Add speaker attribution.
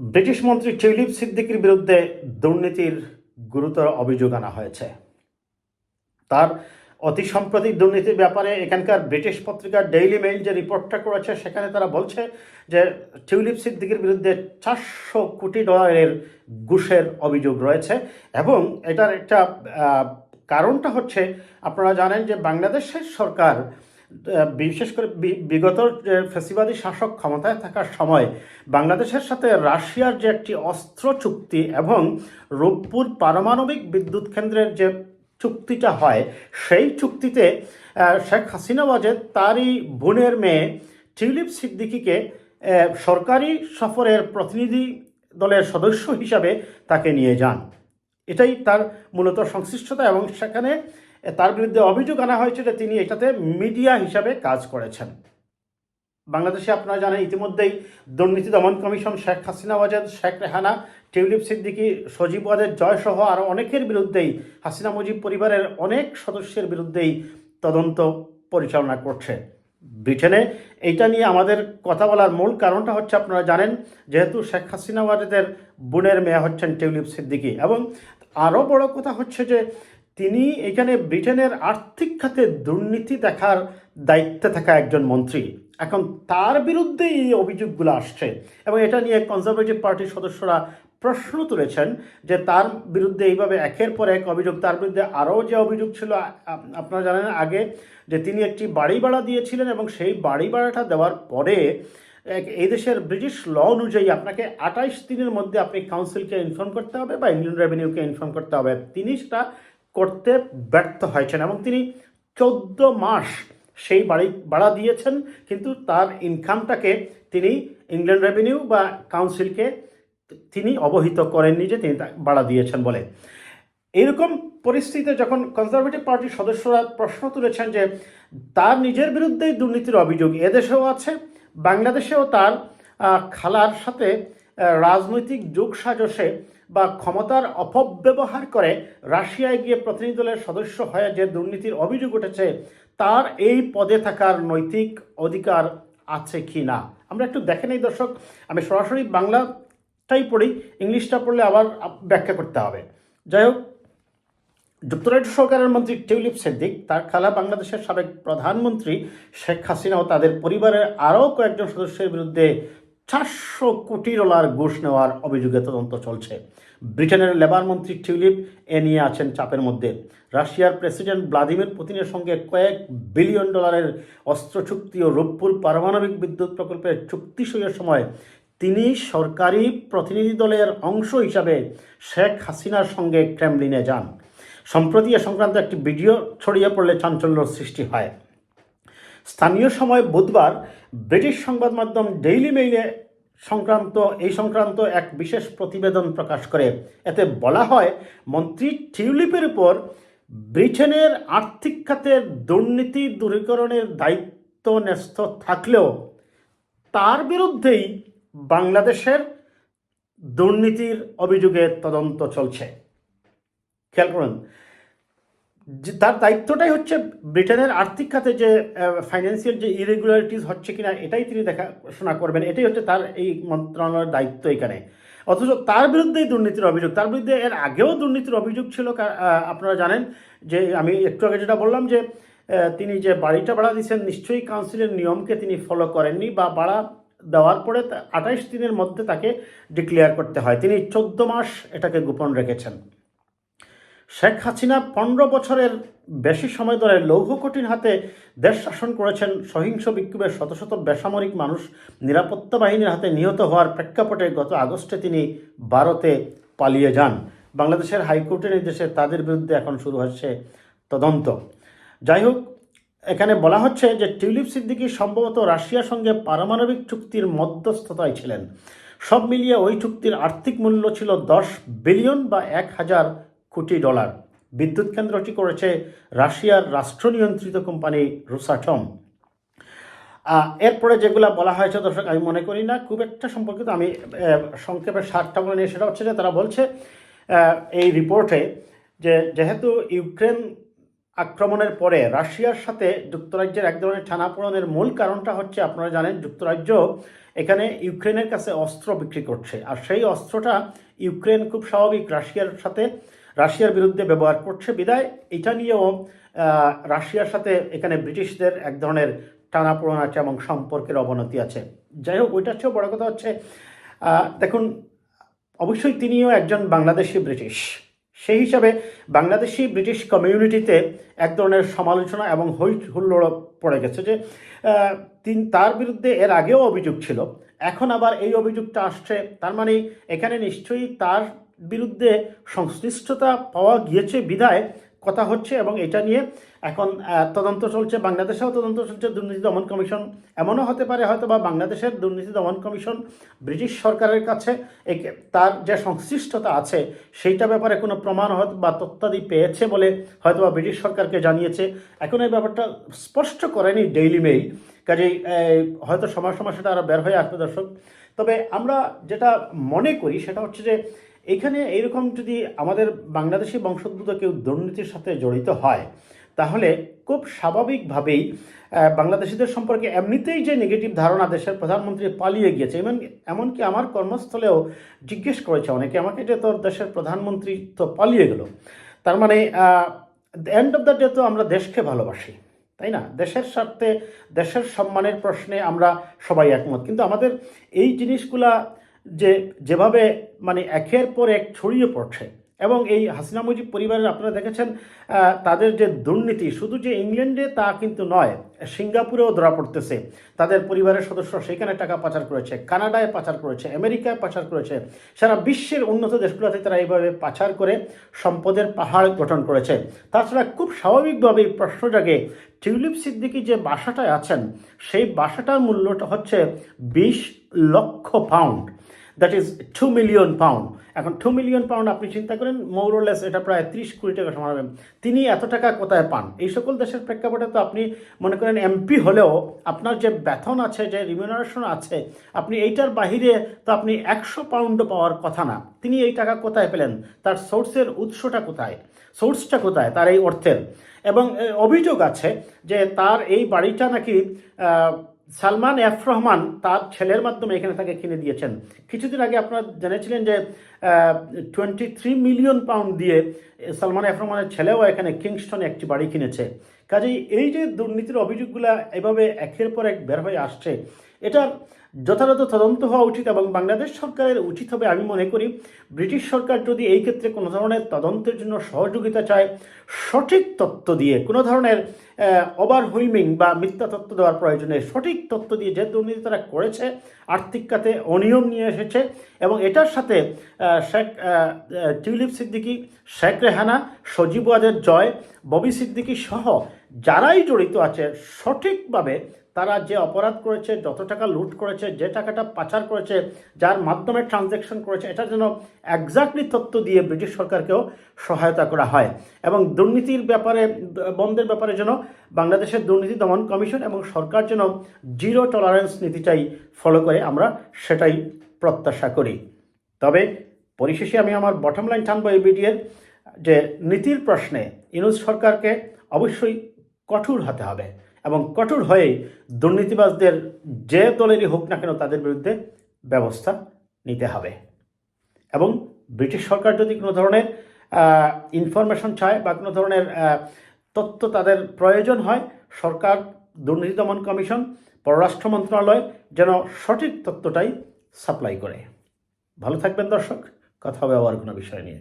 Speaker 1: British মন্ত্রী tulip সিদ্দিকির বিরুদ্ধে দুর্নীতির গুরুতর অভিযোগ আনা হয়েছে। তার অতি সাম্প্রতিক দুর্নীতির ব্যাপারে এখানকার ব্রিটিশ পত্রিকা ডেইলি মেইল যে রিপোর্টটা করেছে, সেখানে তারা বলছে যে টিউলিপ সিদ্দিকির বিরুদ্ধে চারশো কোটি ডলারের ঘুষের অভিযোগ রয়েছে এবং এটার একটা কারণটা হচ্ছে, আপনারা জানেন যে বাংলাদেশের সরকার বিশেষ করে বিগত ফেসিবাদী শাসক ক্ষমতায় থাকার সময় বাংলাদেশের সাথে রাশিয়ার যে একটি অস্ত্র চুক্তি এবং রূপপুর পারমাণবিক বিদ্যুৎ কেন্দ্রের যে চুক্তিটা হয়, সেই চুক্তিতে শেখ হাসিনা ওয়াজেদ তারই বোনের মেয়ে টিউলিপ সিদ্দিকিকে সরকারি সফরের প্রতিনিধি দলের সদস্য হিসাবে তাকে নিয়ে যান। এটাই তার মূলত সংশ্লিষ্টতা এবং সেখানে তার বিরুদ্ধে অভিযোগ আনা হয়েছে যে তিনি এটাতে মিডিয়া হিসাবে কাজ করেছেন। বাংলাদেশে আপনারা জানেন ইতিমধ্যেই দুর্নীতি দমন কমিশন শেখ হাসিনা, ওয়াজেদ শেখ রেহানা, টিউলিপ সিদ্দিকি, সজীব ওয়াজেদ, জয়সহ আরও অনেকের বিরুদ্ধেই হাসিনা মুজিব পরিবারের অনেক সদস্যের বিরুদ্ধেই তদন্ত পরিচালনা করছে ব্রিটেনে। এইটা নিয়ে আমাদের কথা বলার মূল কারণটা হচ্ছে আপনারা জানেন যেহেতু শেখ হাসিনা, ওয়াজেদের বোনের মেয়ে হচ্ছেন টিউলিপ সিদ্দিকি। এবং আরও বড় কথা হচ্ছে যে তিনি এখানে ব্রিটেনের আর্থিক খাতে দুর্নীতি দেখার দায়িত্বে থাকা একজন মন্ত্রী। এখন তার বিরুদ্ধে এই অভিযোগগুলো আসছে এবং এটা নিয়ে কনজারভেটিভ পার্টির সদস্যরা প্রশ্ন তুলেছেন যে তার বিরুদ্ধে এইভাবে একের পর এক অভিযোগ, তার বিরুদ্ধে আরও যে অভিযোগ ছিল আপনারা জানেন আগে যে তিনি একটি বাড়ি ভাড়া দিয়েছিলেন এবং সেই বাড়ি ভাড়াটা দেওয়ার পরে এক- এই দেশের ব্রিটিশ ল অনুযায়ী আপনাকে আঠাইশ দিনের মধ্যে আপনি কাউন্সিলকে ইনফর্ম করতে হবে বা ইন্ডিয়ান রেভিনিউকে ইনফর্ম করতে হবে। তিনি সেটা করতে ব্যর্থ হয়েছেন এবং তিনি চোদ্দ মাস সেই বাড়ি, ভাড়া দিয়েছেন, কিন্তু তার ইনকামটাকে তিনি ইংল্যান্ড রেভিনিউ বা কাউন্সিলকে তিনি অবহিত করেননি যে তিনি তা ভাড়া দিয়েছেন বলে। এইরকম পরিস্থিতিতে যখন কনজারভেটিভ পার্টির সদস্যরা প্রশ্ন তুলেছেন যে তার নিজের বিরুদ্ধেই দুর্নীতির অভিযোগ এদেশেও আছে, বাংলাদেশেও তার খালার সাথে রাজনৈতিক যোগ সাজসে বা ক্ষমতার অপব্যবহার করে রাশিয়ায় গিয়ে প্রতিনিধি দলের সদস্য হয়ে যে দুর্নীতির অভিযোগ উঠেছে, তার এই পদে থাকার নৈতিক অধিকার আছে কি না? আমরা একটু দেখে নেই দর্শক, আমি সরাসরি বাংলাটাই পড়ি, ইংলিশটা পড়লে আবার ব্যাখ্যা করতে হবে। যাই হোক যুক্তরাষ্ট্র সরকারের মন্ত্রী টিউলিপ সিদ্দিক, তার খালা বাংলাদেশের সাবেক প্রধানমন্ত্রী শেখ হাসিনা ও তাদের পরিবারের আরও কয়েকজন সদস্যের বিরুদ্ধে চারশো কোটি ডলার ঘুষ নেওয়ার অভিযোগে তদন্ত চলছে। ব্রিটেনের লেবার মন্ত্রী টিউলিপ এ নিয়ে আছেন চাপের মধ্যে। রাশিয়ার প্রেসিডেন্ট ভ্লাদিমির পুতিনের সঙ্গে কয়েক বিলিয়ন ডলারের অস্ত্র চুক্তি ও রূপপুর পারমাণবিক বিদ্যুৎ প্রকল্পের চুক্তি সইয়ের সময় তিনি সরকারি প্রতিনিধি দলের অংশ হিসাবে শেখ হাসিনার সঙ্গে ক্রেমলিনে যান। সম্প্রতি এ সংক্রান্ত একটি ভিডিও ছড়িয়ে পড়লে চাঞ্চল্য সৃষ্টি হয়। স্থানীয় সময় বুধবার ব্রিটিশ সংবাদ মাধ্যম ডেইলি মেইলে সংক্রান্ত, এই সংক্রান্ত এক বিশেষ প্রতিবেদন প্রকাশ করে। এতে বলা হয়, মন্ত্রী টিউলিপের উপর ব্রিটেনের আর্থিক খাতের দুর্নীতি দূরীকরণের দায়িত্ব ন্যস্ত থাকলেও তার বিরুদ্ধেই বাংলাদেশের দুর্নীতির অভিযোগে তদন্ত চলছে। খেয়াল করুন যে তার দায়িত্বটাই হচ্ছে ব্রিটেনের আর্থিক খাতে যে ফাইন্যান্সিয়াল যে ইরেগুলারিটিস হচ্ছে কিনা, এটাই তিনি দেখাশোনা করবেন। এটাই হচ্ছে তার এই মন্ত্রণালয়ের দায়িত্ব এখানে। অথচ তার বিরুদ্ধেই দুর্নীতির অভিযোগ, তার বিরুদ্ধে এর আগেও দুর্নীতির অভিযোগ ছিল আপনারা জানেন যে, আমি একটু আগে যেটা বললাম যে তিনি যে বাড়িটা ভাড়া দিয়েছেন, নিশ্চয়ই কাউন্সিলের নিয়মকে তিনি ফলো করেননি বা ভাড়া দেওয়ার পরে আঠাইশ দিনের মধ্যে তাকে ডিক্লেয়ার করতে হয়। তিনি চোদ্দ মাস এটাকে গোপন রেখেছেন। শেখ হাসিনা পনেরো বছরের বেশি সময় ধরে লৌহ কঠিন হাতে দেশ শাসন করেছেন। সহিংস বিক্ষোভে শত শত বেসামরিক মানুষ নিরাপত্তা বাহিনীর হাতে নিহত হওয়ার প্রেক্ষাপটে গত আগস্টে তিনি ভারতে পালিয়ে যান। বাংলাদেশের হাইকোর্টের নির্দেশে তাদের বিরুদ্ধে এখন শুরু হচ্ছে তদন্ত। যাই হোক, এখানে বলা হচ্ছে যে টিউলিপ সিদ্দিকি সম্ভবত রাশিয়ার সঙ্গে পারমাণবিক চুক্তির মধ্যস্থতায় ছিলেন। সব মিলিয়ে ওই চুক্তির আর্থিক মূল্য ছিল দশ বিলিয়ন বা এক হাজার কোটি ডলার। বিদ্যুৎ কেন্দ্রটি করেছে রাশিয়ার রাষ্ট্র নিয়ন্ত্রিত কোম্পানি রোসাটম। এরপরে যেগুলো বলা হয়েছে, দর্শক, আমি মনে করি না, খুব একটা সম্পর্কিত আমি সংক্ষেপে সারটা বলে নিয়ে সেটা হচ্ছে যে তারা বলছে এই রিপোর্টে যে যেহেতু ইউক্রেন আক্রমণের পরে রাশিয়ার সাথে যুক্তরাজ্যের এক ধরনের টানাপোড়নের মূল কারণটা হচ্ছে, আপনারা জানেন, যুক্তরাজ্য এখানে ইউক্রেনের কাছে অস্ত্র বিক্রি করছে। আর সেই অস্ত্রটা ইউক্রেন খুব স্বাভাবিক রাশিয়ার সাথে রাশিয়ার বিরুদ্ধে ব্যবহার করছে। বিদায়, এটা নিয়েও রাশিয়ার সাথে এখানে ব্রিটিশদের এক ধরনের টানাপোড়ন আছে এবং সম্পর্কের অবনতি আছে। যাই হোক, ওইটার চেয়েও বড় কথা হচ্ছে দেখুন, অবশ্যই তিনিও একজন বাংলাদেশি ব্রিটিশ। সেই হিসাবে বাংলাদেশি ব্রিটিশ কমিউনিটিতে এক ধরনের সমালোচনা এবং হই হুল্লোড় পড়ে গেছে যে তিন, তার বিরুদ্ধে এর আগেও অভিযোগ ছিল। এখন আবার এই অভিযোগটা আসছে। তার মানে এখানে নিশ্চয়ই তার বিরুদ্ধে সংশ্লিষ্টতা পাওয়া গিয়েছে বিধায় কথা হচ্ছে এবং এটা নিয়ে এখন তদন্ত চলছে। বাংলাদেশেও তদন্ত চলছে। দুর্নীতি দমন কমিশন এমনও হতে পারে হয়তো বা বাংলাদেশের দুর্নীতি দমন কমিশন ব্রিটিশ সরকারের কাছে তার যে সংশ্লিষ্টতা আছে সেইটা ব্যাপারে কোনো প্রমাণ হয়তো বা তথ্যাদি পেয়েছে বলে হয়তো বা ব্রিটিশ সরকারকে জানিয়েছে। এখন এই ব্যাপারটা স্পষ্ট করেনি ডেইলি মেইল কাজেই হয়তো সময় সময় সেটা আরও বের হয়ে আসবে দর্শক। তবে আমরা যেটা মনে করি সেটা হচ্ছে যে এখানে এইরকম যদি আমাদের বাংলাদেশি বংশোদ্ভূত কেউ দুর্নীতির সাথে জড়িত হয়, তাহলে খুব স্বাভাবিকভাবেই বাংলাদেশিদের সম্পর্কে এমনিতেই যে নেগেটিভ ধারণা দেশের প্রধানমন্ত্রী পালিয়ে গিয়েছে এমন এমনকি আমার কর্মস্থলেও জিজ্ঞেস করেছে অনেকে, আমাকে যে তোর দেশের প্রধানমন্ত্রী তো পালিয়ে গেল। তার মানে এন্ড অফ দ্য ডে তো আমরা দেশকে ভালোবাসি, তাই না? দেশের স্বার্থে, দেশের সম্মানের প্রশ্নে আমরা সবাই একমত। কিন্তু আমাদের এই জিনিসগুলা যে যেভাবে মানে একের পর এক ছড়িয়ে পড়ছে। এবং এই হাসিনা মুজিব পরিবারের আপনারা দেখেছেন তাদের যে দুর্নীতি, শুধু যে ইংল্যান্ডে তা কিন্তু নয়, সিঙ্গাপুরেও ধরা পড়তেছে। তাদের পরিবারের সদস্য সেখানে টাকা পাচার করেছে, কানাডায় পাচার করেছে, আমেরিকায় পাচার করেছে, সারা বিশ্বের উন্নত দেশগুলোতে তারা এইভাবে পাচার করে সম্পদের পাহাড় গঠন করেছে। তাছাড়া খুব স্বাভাবিকভাবেই প্রশ্ন জাগে, টিউলিপ সিদ্দিকি যে বাসাটায় আছেন, সেই বাসাটার মূল্যটা হচ্ছে বিশ lakh pound. That is two million pound এখন টু মিলিয়ন পাউন্ড আপনি চিন্তা করেন মৌরলেস এটা প্রায় ত্রিশ কোটি টাকা হবে। তিনি এত টাকা কোথায় পান? এই সকল দেশের প্রেক্ষাপটে তো আপনি মনে করেন এমপি হলেও আপনার যে বেতন আছে, যে রিমিউনারেশন আছে, আপনি এইটার বাহিরে তো আপনি একশো পাউন্ডও পাওয়ার কথা না। তিনি এই টাকা কোথায় পেলেন? তার সোর্সের উৎসটা কোথায়? সোর্সটা কোথায়? তার এই অর্থের। এবং অভিযোগ আছে যে তার এই বাড়িটা নাকি সালমান এফ রহমান তার ছেলের মাধ্যমে এখানে তাকে কিনে দিয়েছেন। কিছুদিন আগে আপনারা জেনেছিলেন যে টোয়েন্টি থ্রি মিলিয়ন পাউন্ড দিয়ে সালমান এফ রহমানের ছেলেও এখানে কিংস্টনে একটি বাড়ি কিনেছে। কাজেই এই যে দুর্নীতির অভিযোগগুলো এভাবে একের পর এক বের হয়ে আসছে, এটার যথাযথ তদন্ত হওয়া উচিত এবং বাংলাদেশ সরকারের উচিত হবে আমি মনে করি ব্রিটিশ সরকার যদি এই ক্ষেত্রে কোনো ধরনের তদন্তের জন্য সহযোগিতা চায়, সঠিক তথ্য দিয়ে, কোনো ধরনের ওভারহুইমিং বা মিথ্যা তথ্য দেওয়ার প্রয়োজনে সঠিক তথ্য দিয়ে যে দুর্নীতি তারা করেছে, আর্থিক খাতে অনিয়ম নিয়ে এসেছে এবং এটার সাথে শেখ টিউলিপ সিদ্দিকি, শেখ রেহানা, সজীব ওয়াদের জয়, ববি সিদ্দিকি সহ যারাই জড়িত আছে, সঠিকভাবে তারা যে অপরাধ করেছে, যত টাকা লুট করেছে, যে টাকাটা পাচার করেছে, যার মাধ্যমে ট্রানজ্যাকশন করেছে এটা যেন একজাক্টলি তথ্য দিয়ে ব্রিটিশ সরকারকেও সহায়তা করা হয়। এবং দুর্নীতির ব্যাপারে, বন্ধের ব্যাপারে যেন বাংলাদেশের দুর্নীতি দমন কমিশন এবং সরকার যেন জিরো টলারেন্স নীতিটাই ফলো করে, আমরা সেটাই প্রত্যাশা করি। তবে পরিশেষে আমি আমার বটম লাইন টানবো এই ভিডিওর যে নীতির প্রশ্নে ইনুজ সরকারকে অবশ্যই কঠোর হতে হবে এবং কঠোর হয়েই দুর্নীতিবাজদের যে দলেরই হোক না কেন তাদের বিরুদ্ধে ব্যবস্থা নিতে হবে। এবং ব্রিটিশ সরকার যদি কোনো ধরনের ইনফরমেশন চায় বা কোনো ধরনের তথ্য তাদের প্রয়োজন হয়, সরকার, দুর্নীতি দমন কমিশন, পররাষ্ট্র মন্ত্রণালয় যেন সঠিক তথ্যটাই সাপ্লাই করে। ভালো থাকবেন দর্শক, কথা হবে আবার কোনো বিষয় নিয়ে।